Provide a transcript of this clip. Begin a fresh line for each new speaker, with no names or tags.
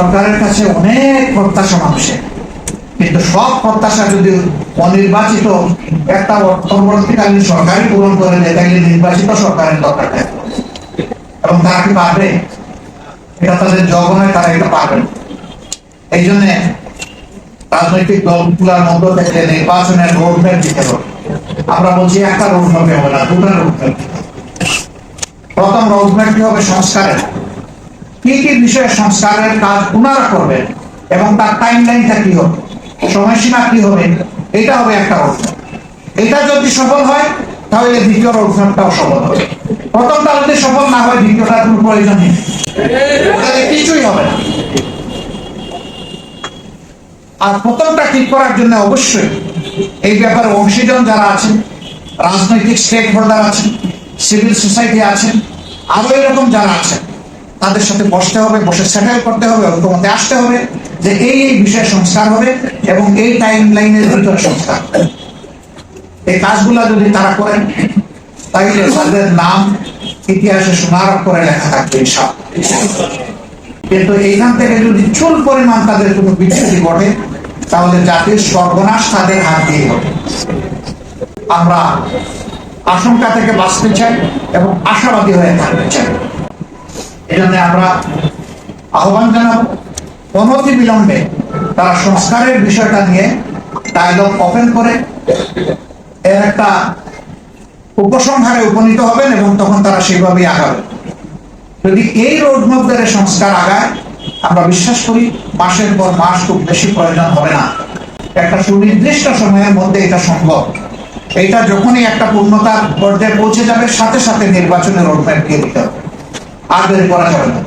সরকারের কাছে অনেক প্রত্যাশা মানুষের। কিন্তু সব প্রত্যাশা যদি অনির্বাচিত, একটা অন্তর্বর্তীকালীন সরকারই পূরণ করে দেয় তাহলে নির্বাচিত সরকারের দরকার। এবং তারা কি পারবে? এটা তাদের জগ নয়, তারা এটা পারবে এই জন্য রাজনৈতিক দলগুলোর মধ্য থেকে নির্বাচনের রোডম্যাপ দিতে হবে। আমরা বলছি একটা রোডম্যাপে হবে না, দুটা রোডম্যাপ প্রথম রোডম্যাপটি হবে? সংস্কারের। কি কি বিষয়ে সংস্কারের কাজ ওনারা করবেন এবং তার টাইম লাইনটা কি হবে, সময়সীমা কি হবে, এটা হবে একটা রোডম্যাপ এটা যদি সফল হয়, তাহলে দ্বিতীয় রোডম্যাপটাও সফল হবে। প্রথমটা যদি সফল না হয় দ্বিতীয়টার কোনো প্রয়োজন নেই। কিছুই হবে না। আর প্রথমটা ঠিক করার জন্য অবশ্যই এই ব্যাপারে অংশীজন যারা আছেন, রাজনৈতিক স্টেক হোল্ডার আছেন সিভিল সোসাইটি আছেন, আরও এরকম যারা আছেন তাদের সাথে বসতে হবে, বসে সেটেল করতে হবে ঐক্যমতে আসতে হবে যে এই এই বিষয়ে সংস্কার হবে এবং এই টাইম লাইনের ভিতরে সংস্কার এই কাজগুলা যদি তারা করেন, তাইলে তাদের নাম ইতিহাসে সোনার করে লেখা থাকবে সব কিন্তু এইখান থেকে যদি চুল পরিমাণ তাদের কোনো বিচ্ছুতি ঘটে, তাহলে জাতির সর্বনাশ তাদের হাত দিয়ে হবে আমরা আশঙ্কা থেকে বাঁচতে চাই এবং আশাবাদী হয়ে থাকতে চাই। এই জন্য আমরা আহ্বান জানাব। অনতি বিলম্বে তারা সংস্কারের বিষয়টা নিয়ে ডায়লগ ওপেন করে। এর একটা উপসংহারে উপনীত হবেন এবং তখন তারা সেভাবেই আগাবে যদি এই রোডম্যাপ ধরে সংস্কার আগায়, আমরা বিশ্বাস করি মাসের পর মাস খুব বেশি প্রয়োজন হবে না। একটা সুনির্দিষ্ট সময়ের মধ্যে এটা সম্ভব। এটা যখনই একটা পূর্ণতার পর্যায়ে পৌঁছে যাবে, সাথে সাথে নির্বাচনের রোডম্যাপ দিয়ে দিতে হবে। আর দেরি করা যাবে না